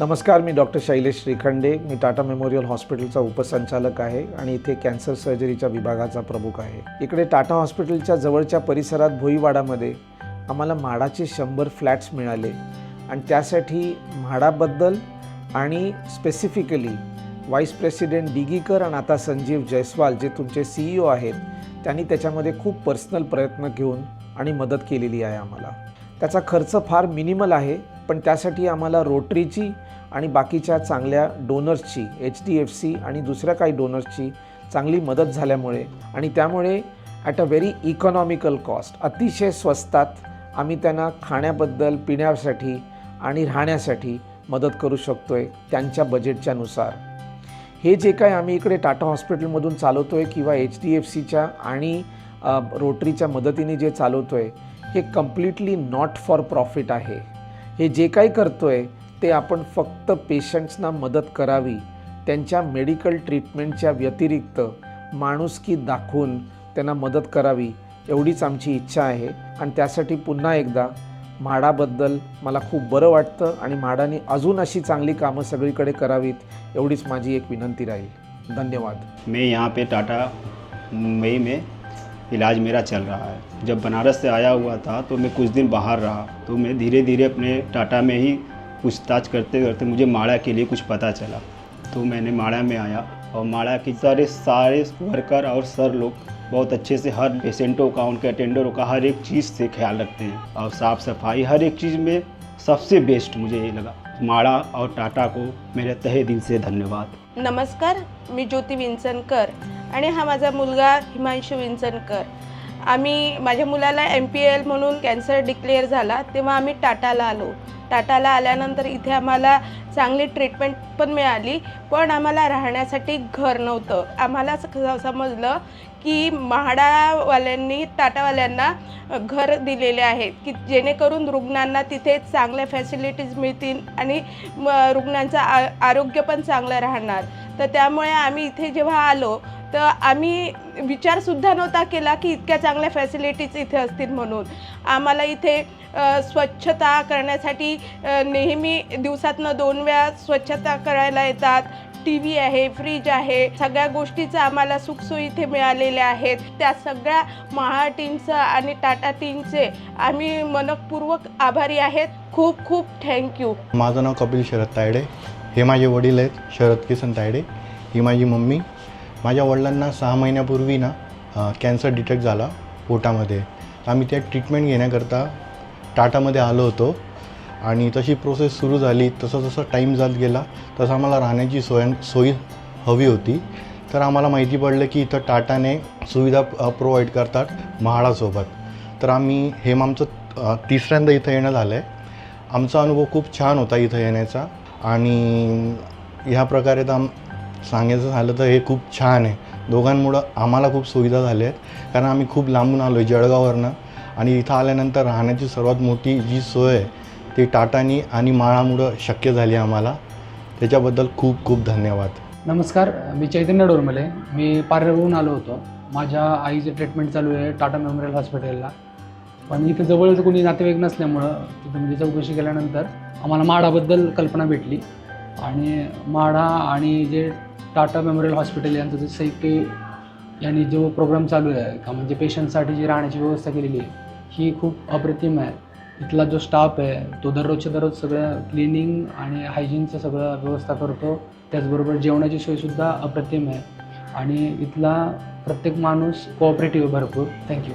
नमस्कार मी डॉक्टर शैलेश श्रीखंडे. मी टाटा मेमोरियल हॉस्पिटलचा उपसंचालक आहे आणि इथे कॅन्सर सर्जरीच्या विभागाचा प्रमुख आहे. इकडे टाटा हॉस्पिटलच्या जवळच्या परिसरात भोईवाडामध्ये आम्हाला म्हाडाचे शंभर फ्लॅट्स मिळाले आणि त्यासाठी म्हाडाबद्दल आणि स्पेसिफिकली व्हाईस प्रेसिडेंट डिगीकर आणि आता संजीव जयस्वाल जे तुमचे सी ई ओ आहेत त्यांनी त्याच्यामध्ये खूप पर्सनल प्रयत्न घेऊन आणि मदत केलेली आहे आम्हाला. त्याचा खर्च फार मिनिमल आहे. पण त्यासाठी आम्हाला रोटरीची आणि बाकीच्या चांगल्या डोनर्सची एच डी एफ सी आणि दुसऱ्या काही डोनर्सची चांगली मदत झाल्यामुळे आणि त्यामुळे at a very economical cost अतिशय स्वस्तात आम्ही त्यांना खाण्याबद्दल पिण्यासाठी आणि राहण्यासाठी मदत करू शकतो आहे त्यांच्या बजेटच्यानुसार हे जे काय आम्ही इकडे टाटा हॉस्पिटलमधून चालवतो आहे किंवा एच डी एफ सीच्या आणि रोटरीच्या मदतीने जे चालवतो आहे हे कम्प्लिटली नॉट फॉर प्रॉफिट आहे. हे जे काही करतो आहे ते आपण फक्त पेशंट्सना मदत करावी. त्यांच्या मेडिकल ट्रीटमेंटच्या व्यतिरिक्त माणुसकी दाखवून त्यांना मदत करावी एवढीच आमची इच्छा आहे. आणि त्यासाठी पुन्हा एकदा म्हाडाबद्दल मला खूप बरं वाटतं आणि म्हाडाने अजून अशी चांगली कामं सगळीकडे करावीत एवढीच माझी एक विनंती राहील. धन्यवाद. मी यहाँ पे टाटा मुंबई में इलाज मेरा चल रहा है। जब बनारस से आया हुआ था तो मैं कुछ दिन बाहर रहा। तो मैं धीरे धीरे अपने टाटा में ही पूछताछ करते करते मुझे माड़ा के लिए कुछ पता चला। तो मैंने माड़ा में आया और माड़ा के सारे सारे वर्कर और सर लोग बहुत अच्छे से हर पेशेंटों का, उनके अटेंडरों का हर एक चीज़ से ख्याल रखते हैं और साफ़ सफ़ाई हर एक चीज़ में सबसे बेस्ट मुझे ये लगा। माड़ा और टाटा को मेरे तहे दिल से धन्यवाद। नमस्कार, मी ज्योती विंचनकर। आणि हा माझा मुलगा हिमांशू विंचनकर. आम्ही माझ्या मुलाला एम पी एल म्हणून कॅन्सर डिक्लेअर झाला तेव्हा आम्ही टाटाला आलो. टाटाला आल्यानंतर इथे आम्हाला चांगली ट्रीटमेंट पण मिळाली पण आम्हाला राहण्यासाठी घर नव्हतं. आम्हाला समजलं की म्हाडावाल्यांनी टाटावाल्यांना घर दिलेले आहेत की जेणेकरून रुग्णांना तिथे चांगल्या फॅसिलिटीज मिळतील आणि म रुग्णांचं आ आरोग्य पण चांगलं राहणार. तर त्यामुळे आम्ही इथे जेव्हा आलो तर आम्ही विचारसुद्धा नव्हता केला की इतक्या चांगल्या फॅसिलिटीज इथे असतील म्हणून. आम्हाला इथे स्वच्छता करण्यासाठी नेहमी दिवसातनं दोन वेळा स्वच्छता करायला येतात. टी व्ही आहे फ्रीज आहे. सगळ्या गोष्टीचं आम्हाला सुखसोयी इथे मिळालेल्या आहेत. त्या सगळ्या महा टीमचं आणि टाटा टीमचे आम्ही मनपूर्वक आभारी आहेत. खूप खूप थँक्यू माझं नाव कपिल शरद तायडे. हे माझे वडील आहेत शरद किसन तायडे. ही माझी मम्मी. माझ्या वडिलांना सहा महिन्यापूर्वी ना कॅन्सर डिटेक्ट झाला पोटामध्ये. आम्ही त्या ट्रीटमेंट घेण्याकरता टाटामध्ये आलो होतो. आणि तशी प्रोसेस सुरू झाली. तसं जसं टाईम जात गेला. तसं आम्हाला राहण्याची सोय सोयी हवी होती. तर आम्हाला माहिती पडलं की इथं टाटाने सुविधा प्रोव्हाइड करतात म्हाडासोबत तर आम्ही हे आमचं तिसऱ्यांदा इथं येणं झालं आहे आमचा अनुभव खूप छान होता इथं येण्याचा. आणि ह्या प्रकारे तर आम सांगायचं झालं तर हे खूप छान आहे. दोघांमुळं आम्हाला खूप सुविधा झाल्या आहेत. कारण आम्ही खूप लांबून आलो आहे जळगाववरनं. आणि इथं आल्यानंतर राहण्याची सर्वात मोठी जी सोय आहे ती टाटानी आणि माळामुळं शक्य झाली आम्हाला. त्याच्याबद्दल खूप खूप धन्यवाद. नमस्कार मी चैतन्य डोरमले. मी पारवरून आलो होतो. माझ्या आईचं ट्रीटमेंट चालू आहे टाटा मेमोरियल हॉस्पिटलला. पण इथं जवळच कोणी नातेवाईक नसल्यामुळं तिथं म्हणजे चौकशी केल्यानंतर आम्हाला माडाबद्दल कल्पना भेटली. आणि माढा आणि जे टाटा मेमोरियल हॉस्पिटल यांचं जे संयुक्त यांनी जो प्रोग्राम चालू आहे का म्हणजे पेशंटसाठी जी राहण्याची व्यवस्था केलेली आहे ही खूप अप्रतिम आहे. इथला जो स्टाफ आहे तो दररोजच्या दररोज सगळं क्लिनिंग आणि हायजीनचं सगळं व्यवस्था करतो. त्याचबरोबर जेवणाची सोयसुद्धा अप्रतिम आहे. आणि इथला प्रत्येक माणूस कोऑपरेटिव्ह भरपूर. थँक्यू